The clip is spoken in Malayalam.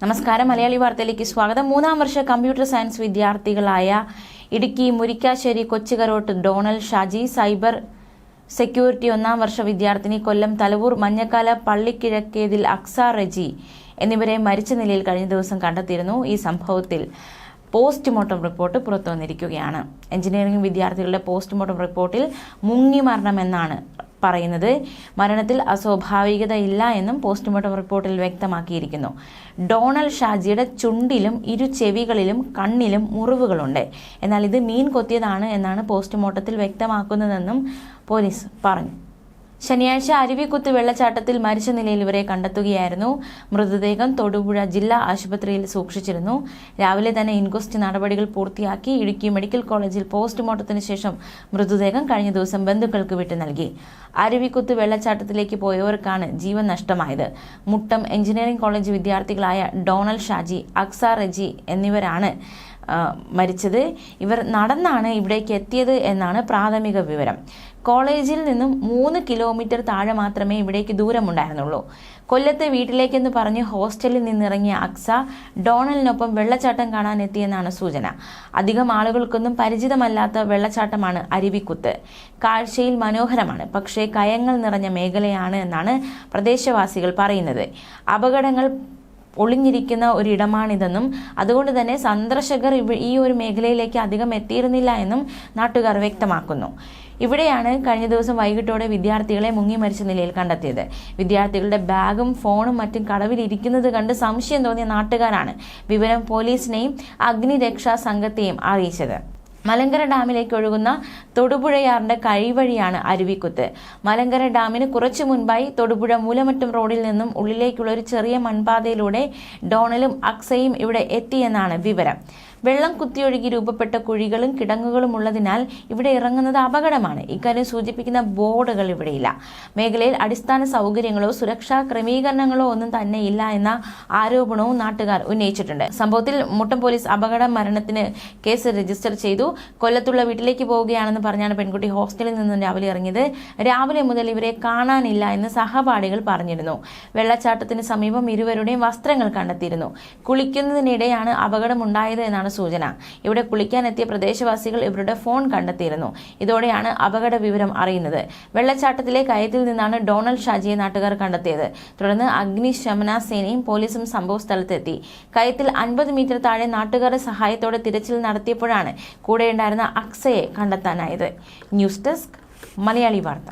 നമസ്കാരം. മലയാളി വാർത്തയിലേക്ക് സ്വാഗതം. മൂന്നാം വർഷ computer science വിദ്യാർത്ഥികളായ Idukki Murickassery Kochukarottu Donal Shaji cyber security ഒന്നാം വർഷ വിദ്യാർത്ഥിനി കൊല്ലം തലവൂർ മഞ്ഞക്കാല പള്ളിക്കിഴക്കേതിൽ അക്സ റജി എന്നിവരെ മരിച്ച നിലയിൽ കഴിഞ്ഞ ദിവസം കണ്ടെത്തിയിരുന്നു ഈ സംഭവത്തിൽ. പോസ്റ്റ്മോർട്ടം റിപ്പോർട്ട് പുറത്തു വന്നിരിക്കുകയാണ് എഞ്ചിനീയറിംഗ് വിദ്യാർത്ഥികളുടെ പോസ്റ്റ്മോർട്ടം റിപ്പോർട്ടിൽ മുങ്ങി മരണമെന്നാണ് പറയുന്നത്. മരണത്തിൽ അസ്വാഭാവികത ഇല്ല എന്നും പോസ്റ്റ്മോർട്ടം റിപ്പോർട്ടിൽ വ്യക്തമാക്കിയിരിക്കുന്നു. ഡോണൽ ഷാജിയുടെ ചുണ്ടിലും ഇരു ചെവികളിലും കണ്ണിലും മുറിവുകളുണ്ട്. എന്നാൽ ഇത് മീൻ കൊത്തിയതാണ് എന്നാണ് പോസ്റ്റ്മോർട്ടത്തിൽ വ്യക്തമാക്കുന്നതെന്നും പോലീസ് പറഞ്ഞു. ശനിയാഴ്ച അരുവിക്കുത്ത് വെള്ളച്ചാട്ടത്തിൽ മരിച്ച നിലയിൽ ഇവരെ കണ്ടെത്തുകയായിരുന്നു. മൃതദേഹം തൊടുപുഴ ജില്ലാ ആശുപത്രിയിൽ സൂക്ഷിച്ചിരുന്നു. രാവിലെ തന്നെ ഇൻക്വസ്റ്റ് നടപടികൾ പൂർത്തിയാക്കി ഇടുക്കി മെഡിക്കൽ കോളേജിൽ പോസ്റ്റ്മോർട്ടത്തിന് ശേഷം മൃതദേഹം കഴിഞ്ഞ ദിവസം ബന്ധുക്കൾക്ക് വിട്ടു നൽകി. അരുവിക്കുത്ത് വെള്ളച്ചാട്ടത്തിലേക്ക് പോയവർക്കാണ് ജീവൻ നഷ്ടമായത്. മുട്ടം എഞ്ചിനീയറിംഗ് കോളേജ് വിദ്യാർത്ഥികളായ ഡോണൽ ഷാജി അക്സ റജി എന്നിവരാണ് മരിച്ചത്. ഇവർ നടന്നാണ് ഇവിടേക്ക് എത്തിയത് എന്നാണ് പ്രാഥമിക വിവരം. കോളേജിൽ നിന്നും മൂന്ന് കിലോമീറ്റർ താഴെ മാത്രമേ ഇവിടേക്ക് ദൂരമുണ്ടായിരുന്നുള്ളൂ. കൊല്ലത്തെ വീട്ടിലേക്കെന്ന് പറഞ്ഞ് ഹോസ്റ്റലിൽ നിന്നിറങ്ങിയ അക്സ ഡോണലിനൊപ്പം വെള്ളച്ചാട്ടം കാണാൻ എത്തിയെന്നാണ് സൂചന. അധികം ആളുകൾക്കൊന്നും പരിചിതമല്ലാത്ത വെള്ളച്ചാട്ടമാണ് അരുവിക്കുത്ത്. കാഴ്ചയിൽ മനോഹരമാണ് പക്ഷേ കയങ്ങൾ നിറഞ്ഞ മേഖലയാണ് എന്നാണ് പ്രദേശവാസികൾ പറയുന്നത്. അപകടങ്ങൾ ഒളിഞ്ഞിരിക്കുന്ന ഒരിടമാണിതെന്നും അതുകൊണ്ട് തന്നെ സന്ദർശകർ ഈ ഒരു മേഖലയിലേക്ക് അധികം എത്തിയിരുന്നില്ല എന്നും നാട്ടുകാർ വ്യക്തമാക്കുന്നു. ഇവിടെയാണ് കഴിഞ്ഞ ദിവസം വൈകിട്ടോടെ വിദ്യാർത്ഥികളെ മുങ്ങി മരിച്ച നിലയിൽ കണ്ടെത്തിയത്. വിദ്യാർത്ഥികളുടെ ബാഗും ഫോണും മറ്റും കടവിലിരിക്കുന്നത് കണ്ട് സംശയം തോന്നിയ നാട്ടുകാരാണ് വിവരം പോലീസിനെയും അഗ്നിരക്ഷാ സംഘത്തെയും അറിയിച്ചത്. മലങ്കര ഡാമിലേക്ക് ഒഴുകുന്ന തൊടുപുഴയാറിന്റെ കഴിവഴിയാണ് അരുവിക്കുത്ത്. മലങ്കര ഡാമിന് കുറച്ചു മുൻപായി തൊടുപുഴ മൂലമറ്റം റോഡിൽ നിന്നും ഉള്ളിലേക്കുള്ള ഒരു ചെറിയ മൺപാതയിലൂടെ ഡോണലും അക്സയും ഇവിടെ എത്തിയെന്നാണ് വിവരം. വെള്ളം കുത്തിയൊഴുകി രൂപപ്പെട്ട കുഴികളും കിടങ്ങുകളും ഉള്ളതിനാൽ ഇവിടെ ഇറങ്ങുന്നത് അപകടമാണ്. ഇക്കാര്യം സൂചിപ്പിക്കുന്ന ബോർഡുകൾ ഇവിടെയില്ല. മേഖലയിൽ അടിസ്ഥാന സൗകര്യങ്ങളോ സുരക്ഷാ ക്രമീകരണങ്ങളോ ഒന്നും തന്നെ ഇല്ല എന്ന ആരോപണവും നാട്ടുകാർ ഉന്നയിച്ചിട്ടുണ്ട്. സംഭവത്തിൽ മുട്ടം പോലീസ് അപകട മരണത്തിന് കേസ് രജിസ്റ്റർ ചെയ്തു. കൊല്ലത്തുള്ള വീട്ടിലേക്ക് പോവുകയാണെന്ന് പറഞ്ഞാണ് പെൺകുട്ടി ഹോസ്റ്റലിൽ നിന്നും രാവിലെ ഇറങ്ങിയത്. രാവിലെ മുതൽ ഇവരെ കാണാനില്ല എന്ന് സഹപാഠികൾ പറഞ്ഞിരുന്നു. വെള്ളച്ചാട്ടത്തിന് സമീപം ഇരുവരുടെയും വസ്ത്രങ്ങൾ കണ്ടെത്തിയിരുന്നു. കുളിക്കുന്നതിനിടെയാണ് അപകടമുണ്ടായത് എന്നാണ് സൂചന. ഇവിടെ കുളിക്കാനെത്തിയ പ്രദേശവാസികൾ ഇവരുടെ ഫോൺ കണ്ടെത്തിയിരുന്നു. ഇതോടെയാണ് അപകട വിവരം അറിയുന്നത്. വെള്ളച്ചാട്ടത്തിലെ കയത്തിൽ നിന്നാണ് ഡൊണാൾഡ് ഷാജിയെ നാട്ടുകാർ കണ്ടെത്തിയത്. തുടർന്ന് അഗ്നിശമന സേനയും പോലീസും സംഭവ സ്ഥലത്തെത്തി കയത്തിൽ അൻപത് മീറ്റർ താഴെ നാട്ടുകാരുടെ സഹായത്തോടെ തിരച്ചിൽ നടത്തിയപ്പോഴാണ് കൂടെയുണ്ടായിരുന്ന അക്സയെ കണ്ടെത്താനായത് ന്യൂസ് ഡെസ്ക് മലയാളി വാർത്ത.